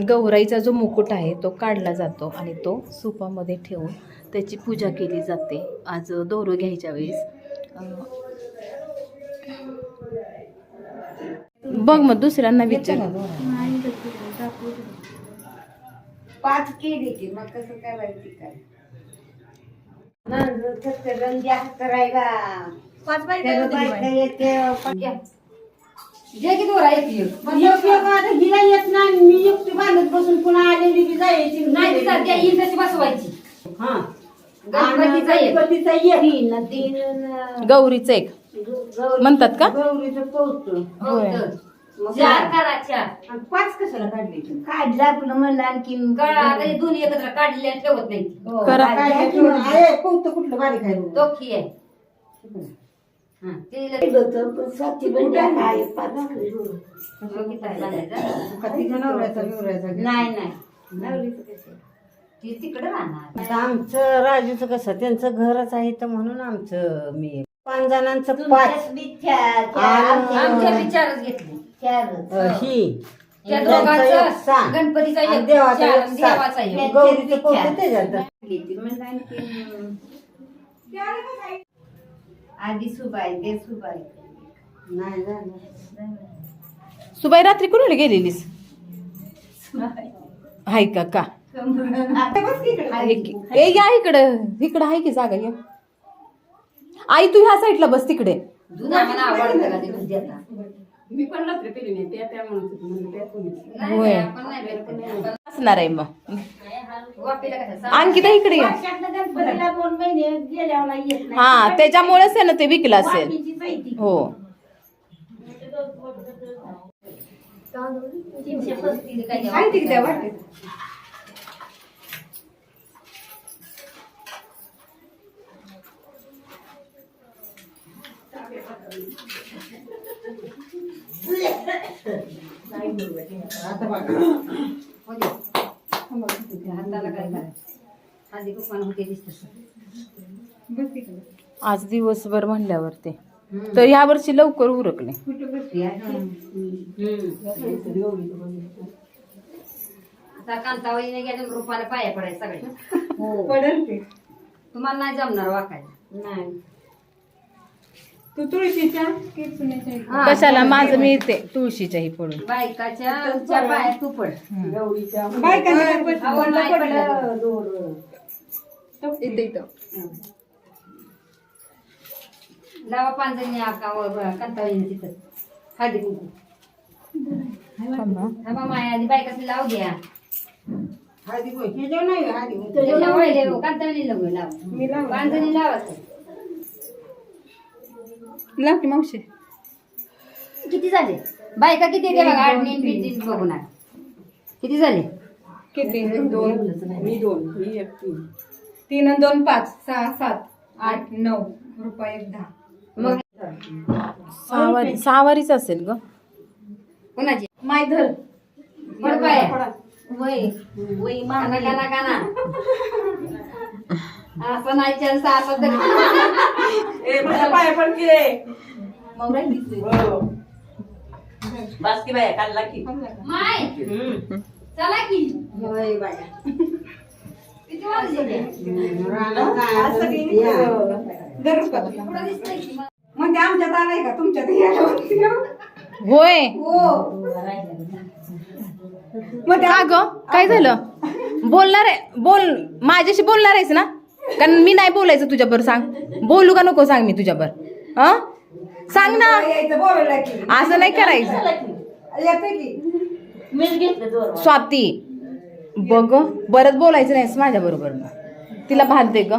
गौराईचा जो मुकुट आहे तो काढला जातो आणि तो सुपामध्ये ठेवून त्याची पूजा केली जाते. आज दोरं घ्यायच्या वेळेस. बघ मग दुसऱ्यांना विचार. पाच केली मग कसं काय माहिती काय? करायला पाच त्याला बायका येते पण जे की दोरा येते उपयोग आता हिला येत नाही मी युक्ती बांधत बसून पुन्हा आलेली बी जायची नाही ती सध्या येईल तशी बसवायची हा गणपतीचा एक. गणपतीचा एक. तीन तीन अन, गौरीचं एक गौरी- म्हणतात का? गौरीचं होय. मग चार करा चार आणि पाच कशाला काढली तू? काढला आपलं म्हणलं आणखीन आता हे दोन्ही एकत्र काढलेल्या ठेवत नाही. हो, करा. की आहे, कुठलं बारीक आहे बघ. तो खी आहे ती तिकडे राहणार. आता आमचं राजूचं कसं त्यांचं घरच आहे तर म्हणून आमचं मी पाच जणांचं पाच आमच्या विचारच घेतले. ही. गणपतीचा देवाचा आधी सुबाई दे सुबाई. नाही नाही सुबाई रात्री कुणाला गेलेलीस? हाय का का? ए या इकडं. इकडं आहे की जागा या. आई तू ह्या साईडला बस तिकडे. मी पण रात्री पेली नाही. त्या त्या म्हणत होती त्या होय. असणार आहे मग. आणखी इकडे या. वर्षातनं गणपतीला दोन महिने गेल्यावर येत नाही. हा त्याच्यामुळेच आहे ना ते विकलं असेल. बाकीचीच आहे ती. हो. तीनशे पस्तीस काही आहे ती त्या वाटेत. आता बघा हो दे. हाताला काय करायचं आधी कुकमान होते दिसत आज दिवसभर म्हणल्यावर ते तर ह्या वर्षी लवकर उरकले. आता कांतावळीने गेल्या रूपाला पाया सगळे पडेल ते. तुम्हाला नाही जमणार वाकायला नाही. तू तुळशीच्या? हा, कशाला? माझं मिळते. तुळशीच्याही पडून. बायकाच्या च्या पायात तू पड. बायकांच्या इथे? इथं लावा पांजणी कांतावळीने तिथं. हळदी कुंकू. थांबा माया आधी बायकाची लावू द्या हळदी होय. ह्याच्यावर नाही होय, हळदी होय. त्याच्या वळले हो, कांतावळी लावू लावा. लावायचं लाव. की मावशी. किती झाले? बायका किती येते बघा आठ तीन तीन बघून आठ. किती झाले? किती? दोन. मी दोन. मी एक तीन. तीन आणि दोन पाच सहा सात आठ नऊ रुपये एक दहा. मग सहावारी. सहावारीच असेल ग. कोणाची? माय धर. पड. पाया वय वय काना काना काना. असं नाही चान्स असं तर पाय पण की रे. बास्की बाया काढला की माय चला की. होय बाया. म्हणजे आमच्यात आलाय का तुमच्यात? होय मग ग? काय झालं? बोलणार आहे. बोल माझ्याशी बोलणार आहेस ना? कारण मी नाही बोलायचं तुझ्याबर सांग. बोलू का नको सांग मी तुझ्याबर हा? सांग ना. असं नाही करायचं. स्वाती. बघ परत बोलायचं नाहीस माझ्याबरोबर. मग तिला भांडते ग